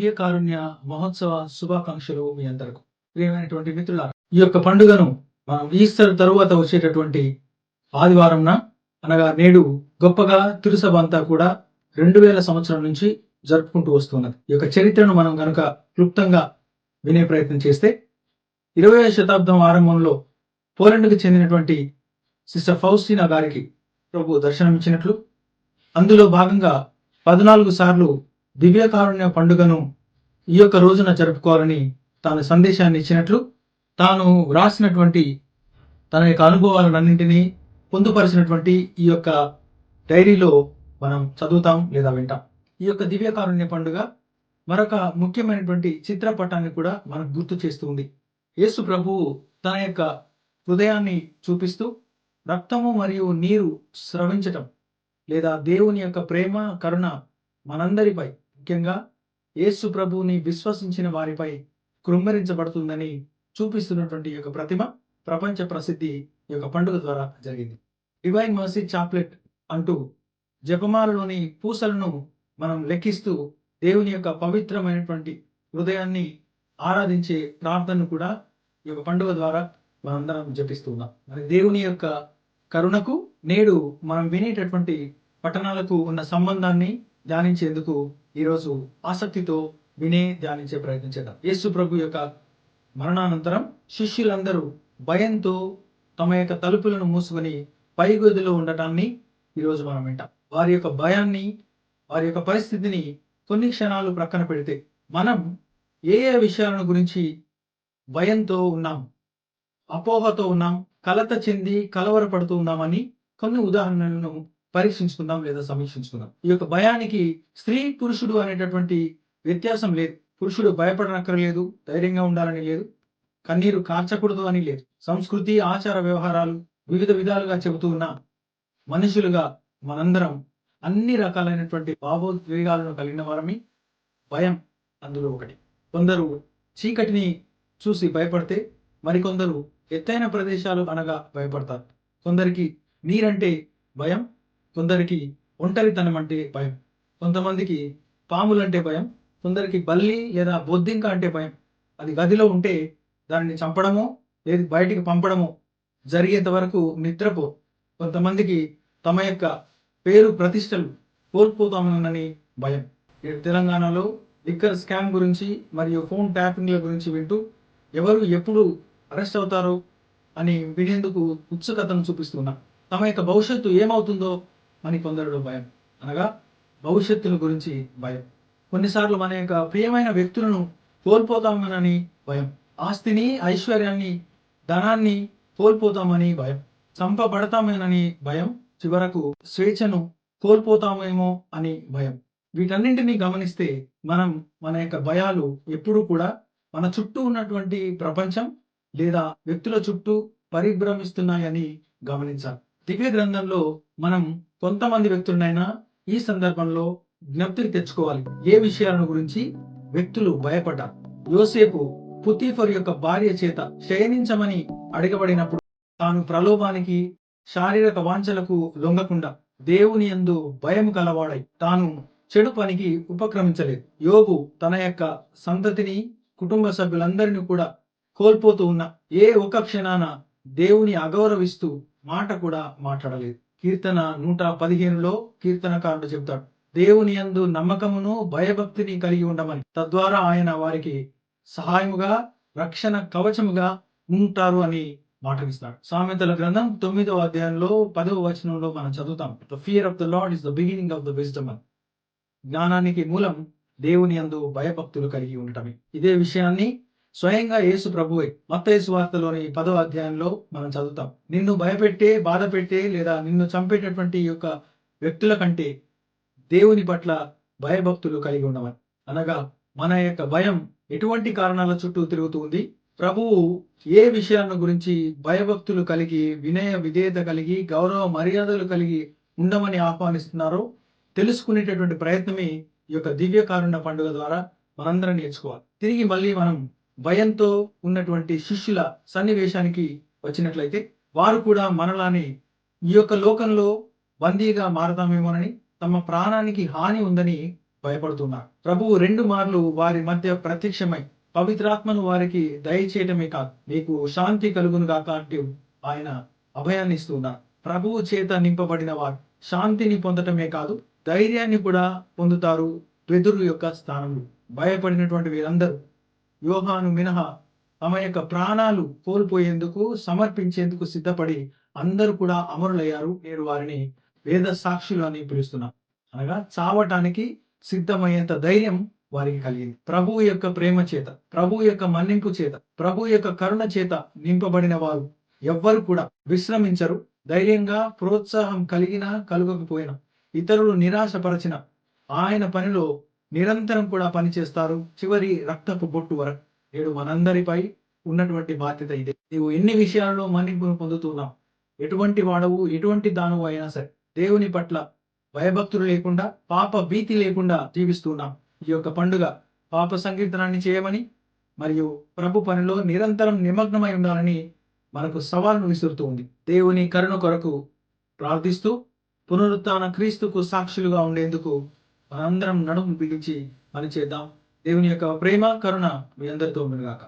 దివ్య కారుణ్య మహోత్సవ శుభాకాంక్షలు మీ అందరకు. ప్రియమైనటువంటి మిత్రుల ఈ యొక్క పండుగను మనం ఈస్టర్ తరువాత వచ్చేటటువంటి ఆదివారంన అనగా నేడు గొప్పగా తిరుసభ అంతా కూడా రెండు వేల సంవత్సరం నుంచి జరుపుకుంటూ వస్తున్నది. ఈ యొక్క చరిత్రను మనం కనుక క్లుప్తంగా వినే ప్రయత్నం చేస్తే ఇరవై శతాబ్దం ఆరంభంలో పోలండ్కి చెందినటువంటి సిస్టర్ ఫౌస్టీనా గారికి ప్రభు దర్శనమిచ్చినట్లు అందులో భాగంగా పద్నాలుగు సార్లు దివ్యకారుణ్య పండుగను ఈ యొక్క రోజున జరుపుకోవాలని తాను సందేశాన్ని ఇచ్చినట్లు తాను వ్రాసినటువంటి తన యొక్క అనుభవాలన్నింటినీ పొందుపరిచినటువంటి ఈ యొక్క డైరీలో మనం చదువుతాం లేదా వింటాం. ఈ యొక్క దివ్యకారుణ్య పండుగ మరొక ముఖ్యమైనటువంటి చిత్రపటాన్ని కూడా మనకు గుర్తు చేస్తుంది యేసు ప్రభువు తన యొక్క హృదయాన్ని చూపిస్తూ రక్తము మరియు నీరు స్రవించటం లేదా దేవుని యొక్క ప్రేమ కరుణ మనందరిపై ముఖ్యంగా యేసు ప్రభువుని విశ్వసించిన వారిపై కృంగరించబడుతుందని చూపిస్తున్నటువంటి యొక్క ప్రతిమ ప్రపంచ ప్రసిద్ధి ఈ యొక్క పండుగ ద్వారా జరిగింది. డివైన్ మర్సీ చాప్లెట్ అంటూ జపమాలలోని పూసలను మనం లెక్కిస్తూ దేవుని యొక్క పవిత్రమైనటువంటి హృదయాన్ని ఆరాధించే ప్రార్థనను కూడా ఈ యొక్క పండుగ ద్వారా మనందరం జపిస్తున్నాం మరి దేవుని యొక్క కరుణకు నేడు మనం వినేటటువంటి పట్టణాలకు ఉన్న సంబంధాన్ని ధ్యానించేందుకు ఈరోజు ఆసక్తితో వినే ధ్యానించే ప్రయత్నం చేద్దాం. యేసు ప్రభు యొక్క మరణానంతరం శిష్యులందరూ భయంతో తమ యొక్క తలుపులను మూసుకొని పై గదిలో ఉండటాన్ని ఈరోజు మనం వింటాం. వారి యొక్క భయాన్ని వారి యొక్క పరిస్థితిని కొన్ని క్షణాలు ప్రక్కన పెడితే మనం ఏ ఏ విషయాలను గురించి భయంతో ఉన్నాం అపోహతో ఉన్నాం కలత చెంది కలవరపడుతూ ఉన్నామని కొన్ని ఉదాహరణలను పరీక్షించుకుందాం లేదా సమీక్షించుకుందాం. ఈ యొక్క భయానికి స్త్రీ పురుషుడు అనేటటువంటి వ్యత్యాసం లేదు. పురుషుడు భయపడనక్కర్లేదు ధైర్యంగా ఉండాలని లేదు కన్నీరు కార్చకూడదు అని లేదు. సంస్కృతి ఆచార వ్యవహారాలు వివిధ విధాలుగా చెబుతూ ఉన్న మనుషులుగా మనందరం అన్ని రకాలైనటువంటి భావోద్వేగాలను కలిగిన వారమి భయం అందులో ఒకటి. కొందరు చీకటిని చూసి భయపడితే మరికొందరు ఎత్తైన ప్రదేశాలు అనగా భయపడతారు. కొందరికి నీరంటే భయం కొందరికి ఒంటరితనం అంటే భయం. కొంతమందికి పాములంటే భయం. కొందరికి బల్లి లేదా బొద్దింక అంటే భయం. అది గదిలో ఉంటే దాన్ని చంపడమో లేదు బయటికి పంపడమో జరిగేంత వరకు నిద్రపో. కొంతమందికి తమ యొక్క పేరు ప్రతిష్టలు కోల్పోతామనని భయం. ఈ తెలంగాణలో లిక్కర్ స్కామ్ గురించి మరియు ఫోన్ ట్యాపింగ్ల గురించి వింటూ ఎవరు ఎప్పుడు అరెస్ట్ అవుతారో అని వినేందుకు ఉత్సుకతను చూపిస్తున్నా. తమ యొక్క భవిష్యత్తు ఏమవుతుందో అని కొందరిలో భయం. అనగా భవిష్యత్తుల గురించి భయం. కొన్నిసార్లు మన యొక్క ప్రియమైన వ్యక్తులను కోల్పోతామనని భయం. ఆస్తిని ఐశ్వర్యాన్ని ధనాన్ని కోల్పోతామని భయం. చంపబడతామేనని భయం. చివరకు స్వేచ్ఛను కోల్పోతామేమో అని భయం. వీటన్నింటినీ గమనిస్తే మనం మన యొక్క భయాలు ఎప్పుడూ కూడా మన చుట్టూ ఉన్నటువంటి ప్రపంచం లేదా వ్యక్తుల చుట్టూ పరిభ్రమిస్తున్నాయని గమనించాలి. దివ్య గ్రంథంలో మనం కొంతమంది వ్యక్తులనైనా ఈ సందర్భంలో జ్ఞప్తికి తెచ్చుకోవాలి. ఏ విషయాలను గురించి? వ్యక్తులు భయపడ్డారు. యోసేపు పుతీఫర్ యొక్క భార్య చేత శయనించమని అడగబడినప్పుడు తాను ప్రలోభానికి శారీరక వాంఛలకు లొంగకుండా దేవుని యందు భయం కలవాడై తాను చెడు పనికి ఉపక్రమించలేదు. యోగు తన యొక్క సంతతిని కుటుంబ సభ్యులందరినీ కూడా కోల్పోతూ ఉన్న ఏ ఒక క్షణాన దేవుని అగౌరవిస్తూ మాట కూడా మాట్లాడలేదు. కీర్తన నూట పదిహేనులో కీర్తనకారుడు చెప్తాడు దేవుని యందు నమ్మకమును భయభక్తిని కలిగి ఉండమని. తద్వారా ఆయన వారికి సహాయముగా రక్షణ కవచముగా ఉంటారు అని మాటగిస్తాడు సామెతల గ్రంథం తొమ్మిదవ అధ్యాయంలో పదవ వచనంలో మనం చదువుతాం the fear of the Lord is the beginning of the wisdom జ్ఞానానికి మూలం దేవుని యందు భయభక్తులు కలిగి ఉండటమే. ఇదే విషయాన్ని స్వయంగా యేసు ప్రభువే మత్తయి వార్తలోని పదవ అధ్యాయంలో మనం చదువుతాం. నిన్ను భయపెట్టే బాధ పెట్టే లేదా నిన్ను చంపేటటువంటి యొక్క వ్యక్తుల కంటే దేవుని పట్ల భయభక్తులు కలిగి ఉండమని అనగా మన యొక్క భయం ఎటువంటి కారణాల చుట్టూ తిరుగుతుంది ప్రభువు ఏ విషయాలను గురించి భయభక్తులు కలిగి వినయ విధేయత కలిగి గౌరవ మర్యాదలు కలిగి ఉండమని ఆహ్వానిస్తున్నారో తెలుసుకునేటటువంటి ప్రయత్నమే ఈ యొక్క దివ్య కారుణ్య పండుగ ద్వారా మనందరం నేర్చుకోవాలి. తిరిగి మళ్ళీ మనం భయంతో ఉన్నటువంటి శిష్యుల సన్నివేశానికి వచ్చినట్లయితే వారు కూడా మనలాని ఈ యొక్క లోకంలో బందీగా మారతామేమోనని తమ ప్రాణానికి హాని ఉందని భయపడుతున్నారు. ప్రభువు రెండు మార్లు వారి మధ్య ప్రత్యక్షమై పవిత్రాత్మను వారికి దయచేయటమే కాదు మీకు శాంతి కలుగును గాక అంటూ ఆయన అభయాన్ని ఇస్తున్నారు. ప్రభువు చేత నింపబడిన వారు శాంతిని పొందటమే కాదు ధైర్యాన్ని కూడా పొందుతారు వెదురు యొక్క స్థానంలో. భయపడినటువంటి వీరందరూ యోహాను మినహా తమ యొక్క ప్రాణాలు కోల్పోయేందుకు సమర్పించేందుకు సిద్ధపడి అందరూ కూడా అమరులయ్యారు. నేను వారిని వేద సాక్షులు అని పిలుస్తున్నాను అనగా చావటానికి సిద్ధమయ్యేంత ధైర్యం వారికి కలిగింది. ప్రభు యొక్క ప్రేమ చేత ప్రభు యొక్క మన్నింపు చేత ప్రభు యొక్క కరుణ చేత నింపబడిన వారు ఎవ్వరు కూడా విశ్రమించరు. ధైర్యంగా ప్రోత్సాహం కలిగినా కలగకపోయినా ఇతరులు నిరాశపరచిన ఆయన పనిలో నిరంతరం కూడా పనిచేస్తారు. చివరి రక్తపు బొట్టు వరకు నేడు మనందరిపై ఉన్నటువంటి బాధ్యత ఇదే. నీవు ఎన్ని విషయాలలో మన్నింపును పొందుతున్నావు? ఎటువంటి వాడవు? ఎటువంటి దానవు అయినా సరే దేవుని పట్ల భయభక్తులు లేకుండా పాప భీతి లేకుండా జీవిస్తున్నాం. ఈ యొక్క పండుగ పాప సంకీర్తనాన్ని చేయమని మరియు ప్రభు పనిలో నిరంతరం నిమగ్నమై ఉండాలని మనకు సవాల్ను విసురుతూ ఉంది. దేవుని కరుణ కొరకు ప్రార్థిస్తూ పునరుత్న క్రీస్తుకు సాక్షులుగా ఉండేందుకు మనందరం నడుము పిలిచి పనిచేద్దాం. దేవుని యొక్క ప్రేమ కరుణ మీ అందరితో ఉండగాక